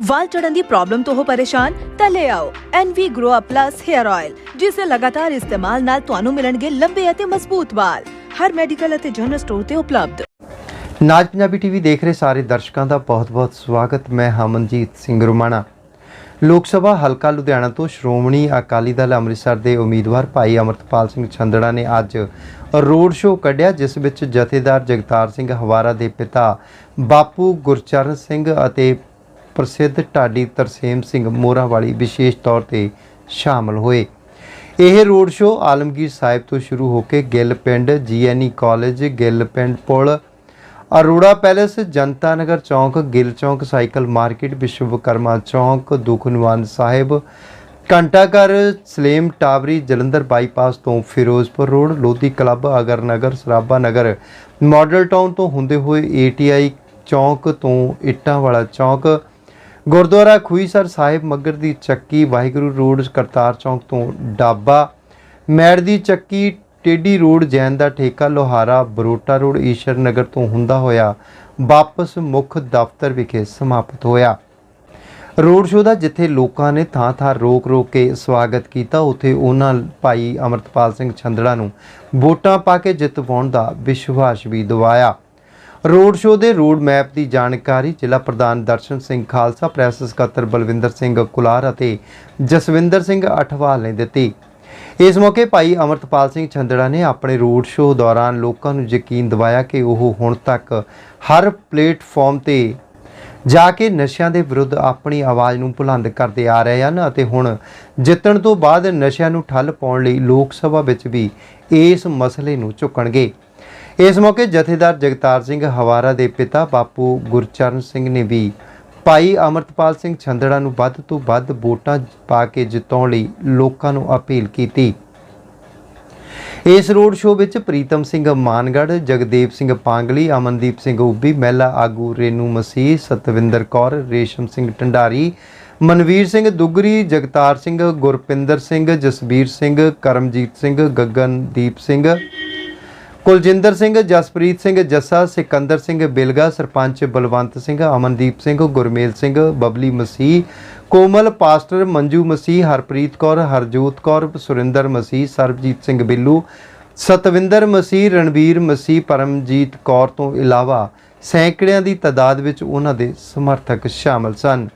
ਵਾਲ ਚੜਨ ਦੀ ਪ੍ਰੋਬਲਮ ਤੋਂ ਹੋ ਪਰੇਸ਼ਾਨ, ਤਾਂ ਲੈ ਆਓ NV Grow Up Plus Hair Oil ਜਿਸ ਦੇ ਲਗਾਤਾਰ ਇਸਤੇਮਾਲ ਨਾਲ ਤੁਹਾਨੂੰ ਮਿਲਣਗੇ ਲੰਬੇ ਅਤੇ ਮਜ਼ਬੂਤ ਵਾਲ। ਹਰ ਮੈਡੀਕਲ ਅਤੇ ਜਨਰਲ ਸਟੋਰ ਤੇ ਉਪਲਬਧ। ਨਾਜ ਪੰਜਾਬੀ ਟੀਵੀ ਦੇਖ ਰਹੇ ਸਾਰੇ ਦਰਸ਼ਕਾਂ ਦਾ ਬਹੁਤ-ਬਹੁਤ ਸਵਾਗਤ। ਮੈਂ ਹਮਨਜੀਤ ਸਿੰਘ ਰੁਮਾਣਾ। ਲੋਕ ਸਭਾ ਹਲਕਾ ਲੁਧਿਆਣਾ ਤੋਂ ਸ਼੍ਰੋਮਣੀ ਅਕਾਲੀ ਦਲ ਅੰਮ੍ਰਿਤਸਰ ਦੇ ਉਮੀਦਵਾਰ ਭਾਈ ਅਮਰਤਪਾਲ ਸਿੰਘ ਛੰਦੜਾ ਨੇ ਅੱਜ ਰੋਡ ਸ਼ੋਅ ਕੱਢਿਆ, ਜਿਸ ਵਿੱਚ ਜਥੇਦਾਰ ਜਗਤਾਰ ਸਿੰਘ ਹਵਾਰਾ ਦੇ ਪਿਤਾ ਬਾਪੂ ਗੁਰਚਰਨ ਸਿੰਘ ਅਤੇ ਪ੍ਰਸਿੱਧ ਢਾਡੀ ਤਰਸੇਮ ਸਿੰਘ ਮੋਰਾ ਵਾਲੀ ਵਿਸ਼ੇਸ਼ ਤੌਰ ਤੇ ਸ਼ਾਮਲ ਹੋਏ। ਇਹ ਰੋਡ ਸ਼ੋਅ ਆਲਮਗੀਰ ਸਾਹਿਬ ਤੋਂ ਸ਼ੁਰੂ ਹੋ ਕੇ ਗਿੱਲ ਪਿੰਡ, ਜੀਐਨਈ ਕਾਲਜ, ਗਿੱਲ ਪਿੰਡ ਪੁਲ, ਅਰੋੜਾ ਪੈਲੇਸ, ਜਨਤਾ ਨਗਰ ਚੌਂਕ, ਗਿੱਲ ਚੌਂਕ, ਸਾਈਕਲ ਮਾਰਕੀਟ, ਵਿਸ਼ਵਕਰਮਾ ਚੌਂਕ, ਦੁਖਨਿਵਾਰਨ ਸਾਹਿਬ, ਘੰਟਾਘਰ, ਸਲੇਮ ਟਾਵਰੀ, ਜਲੰਧਰ ਬਾਈਪਾਸ ਤੋਂ Firozpur road, Lodhi club, Agar Nagar, Sarabha Nagar. Model town ਤੋਂ ਹੁੰਦੇ ਹੋਏ ਏਟੀਆਈ ਚੌਂਕ ਤੋਂ ਇੱਟਾਂ ਵਾਲਾ ਚੌਂਕ ਗੁਰਦੁਆਰਾ ਖੂਈਸਰ ਸਾਹਿਬ ਮੱਗਰ ਦੀ ਚੱਕੀ ਵਾਹਿਗੁਰੂ ਰੋਡ ਕਰਤਾਰ ਚੌਂਕ ਤੋਂ ਡਾਬਾ। ਮੈੜ ਦੀ ਚੱਕੀ ਟੇਡੀ ਰੋਡ ਜੈਨ ਦਾ ਠੇਕਾ ਲੋਹਾਰਾ ਬਰੋਟਾ ਰੋਡ ਈਸ਼ਰ ਨਗਰ ਤੋਂ ਹੁੰਦਾ ਹੋਇਆ ਵਾਪਸ ਮੁੱਖ ਦਫ਼ਤਰ ਵਿਖੇ ਸਮਾਪਤ ਹੋਇਆ। ਰੋਡ ਸ਼ੋਅ ਦਾ ਜਿੱਥੇ ਲੋਕਾਂ ਨੇ ਥਾਂ-ਥਾਂ ਰੋਕ-ਰੋਕ ਕੇ ਸਵਾਗਤ ਕੀਤਾ, ਉੱਥੇ ਉਹਨਾਂ ਭਾਈ ਅਮਰਤਪਾਲ ਸਿੰਘ ਛੰਦੜਾ ਨੂੰ ਵੋਟਾਂ ਪਾ ਕੇ ਜਿੱਤਵਾਉਣ ਦਾ ਵਿਸ਼ਵਾਸ ਵੀ ਦਿਵਾਇਆ। ਰੋਡ ਸ਼ੋਅ ਦੇ ਰੋਡ ਮੈਪ ਦੀ ਜਾਣਕਾਰੀ ਜ਼ਿਲ੍ਹਾ ਪ੍ਰਧਾਨ ਦਰਸ਼ਨ ਸਿੰਘ ਖਾਲਸਾ, ਪ੍ਰੈਸ ਸਕੱਤਰ ਬਲਵਿੰਦਰ ਸਿੰਘ ਕੁਲਾਰ ਅਤੇ ਜਸਵਿੰਦਰ ਸਿੰਘ ਅਠਵਾਲ ਨੇ ਦਿੱਤੀ। ਇਸ ਮੌਕੇ ਭਾਈ ਅਮਰਤਪਾਲ ਸਿੰਘ ਛੰਦੜਾ ਨੇ ਆਪਣੇ ਰੋਡ ਸ਼ੋਅ ਦੌਰਾਨ ਲੋਕਾਂ ਨੂੰ ਯਕੀਨ ਦਿਵਾਇਆ ਕਿ ਉਹ ਹੁਣ ਤੱਕ ਹਰ ਪਲੇਟਫਾਰਮ ਤੇ ਜਾ ਕੇ ਨਸ਼ਿਆਂ ਦੇ ਵਿਰੁੱਧ ਆਪਣੀ ਆਵਾਜ਼ ਨੂੰ ਬੁਲੰਦ ਕਰਦੇ ਆ ਰਹੇ ਹਨ ਅਤੇ ਹੁਣ ਜਿੱਤਣ ਤੋਂ ਬਾਅਦ ਨਸ਼ਿਆਂ ਨੂੰ ਠੱਲ ਪਾਉਣ ਲਈ ਲੋਕ ਸਭਾ ਵਿੱਚ ਵੀ ਇਸ ਮਸਲੇ ਨੂੰ ਚੁੱਕਣਗੇ ਇਸ ਮੌਕੇ ਜਥੇਦਾਰ ਜਗਤਾਰ ਸਿੰਘ ਹਵਾਰਾ ਦੇ ਪਿਤਾ ਬਾਪੂ ਗੁਰਚਰਨ ਸਿੰਘ ਨੇ ਵੀ ਭਾਈ ਅਮਰਤਪਾਲ ਸਿੰਘ ਛੰਦੜਾ ਨੂੰ ਵੱਧ ਤੋਂ ਵੱਧ ਵੋਟਾਂ ਪਾ ਕੇ ਜਿਤਾਉਣ ਲਈ ਲੋਕਾਂ ਨੂੰ ਅਪੀਲ ਕੀਤੀ। ਇਸ ਰੋਡ ਸ਼ੋਅ ਵਿੱਚ ਪ੍ਰੀਤਮ ਸਿੰਘ ਮਾਨਗੜ੍ਹ, ਜਗਦੇਵ ਸਿੰਘ ਪਾਂਗਲੀ, ਅਮਨਦੀਪ ਸਿੰਘ ਉੱਬੀ ਮਹਿਲਾ ਆਗੂ ਰੇਨੂ ਮਸੀਹ, ਸਤਵਿੰਦਰ ਕੌਰ, ਰੇਸ਼ਮ ਸਿੰਘ ਢੰਡਾਰੀ, ਮਨਵੀਰ ਸਿੰਘ ਦੁੱਗਰੀ, ਜਗਤਾਰ ਸਿੰਘ ਗੁਰਪਿੰਦਰ ਸਿੰਘ, ਜਸਬੀਰ ਸਿੰਘ, ਕਰਮਜੀਤ ਸਿੰਘ, ਗਗਨਦੀਪ ਸਿੰਘ ਕੁਲਜਿੰਦਰ ਸਿੰਘ, ਜਸਪ੍ਰੀਤ ਸਿੰਘ, ਜੱਸਾ, ਸਿਕੰਦਰ ਸਿੰਘ, ਬਿਲਗਾ, ਸਰਪੰਚ ਬਲਵੰਤ ਸਿੰਘ, ਅਮਨਦੀਪ ਸਿੰਘ, ਗੁਰਮੇਲ ਸਿੰਘ, ਬਬਲੀ ਮਸੀਹ, ਕੋਮਲ, ਪਾਸਟਰ ਮੰਜੂ ਮਸੀਹ, ਹਰਪ੍ਰੀਤ ਕੌਰ, ਹਰਜੋਤ ਕੌਰ, ਸੁਰਿੰਦਰ ਮਸੀਹ, ਸਰਬਜੀਤ ਸਿੰਘ ਬਿੱਲੂ, ਸਤਵਿੰਦਰ ਮਸੀਹ ਰਣਵੀਰ ਮਸੀਹ, ਪਰਮਜੀਤ ਕੌਰ ਤੋਂ ਇਲਾਵਾ ਸੈਂਕੜਿਆਂ ਦੀ ਤਾਦਾਦ ਵਿੱਚ ਉਹਨਾਂ ਦੇ ਸਮਰਥਕ ਸ਼ਾਮਲ ਸਨ।